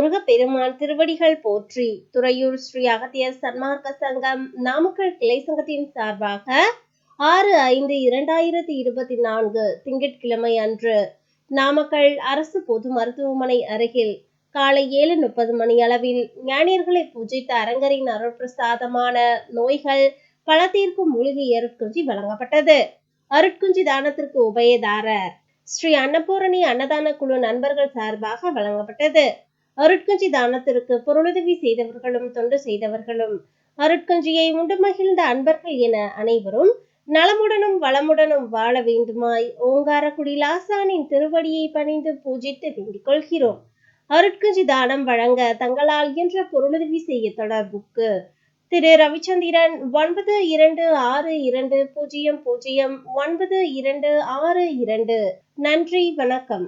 முருகப்பெருமான் திருவடிகள் போற்றி துறையூர் ஸ்ரீ அகத்தியர் சன்மார்க்க சங்கம் நாமக்கல் கிளை சங்கத்தின் சார்பாக ஆறு ஐந்து இரண்டாயிரத்தி இருபத்தி நான்கு திங்கட்கிழமை அன்று நாமக்கல் அரசு பொது மருத்துவமனை அருகில் காலை ஏழு முப்பது மணி அளவில் ஞானியர்களை பூஜித்த அரங்கரின் அருட்பிரசாதமான நோய்கள் பல தீர்க்கும் மூலிகை அருட்குஞ்சி வழங்கப்பட்டது. அருட்குஞ்சி தானத்திற்கு உபயதாரர் ஸ்ரீ அன்னபூரணி அன்னதான குழு நண்பர்கள் சார்பாக வழங்கப்பட்டது. அருட்கஞ்சி தானத்திற்கு பொருளுதவி செய்தவர்களும் தொண்டு செய்தவர்களும். அருட்கஞ்சியை உண்டு மகிழ்ந்த அன்பர்கள் என அனைவரும் நலமுடனும் வளமுடனும் வாழ வேண்டுமாய் ஓங்காரக்குடி லாசானின் திருவடியை பணிந்து பூஜித்து வேண்டிக் கொள்கிறோம். அருட்கஞ்சி தானம் வழங்க தங்களால் என்ற பொருளுதவி செய்ய தொடர்புக்கு திரு. ரவிச்சந்திரன் ஒன்பது இரண்டு ஆறு இரண்டு பூஜ்ஜியம் பூஜ்ஜியம் ஒன்பது இரண்டு ஆறு இரண்டு. நன்றி வணக்கம்.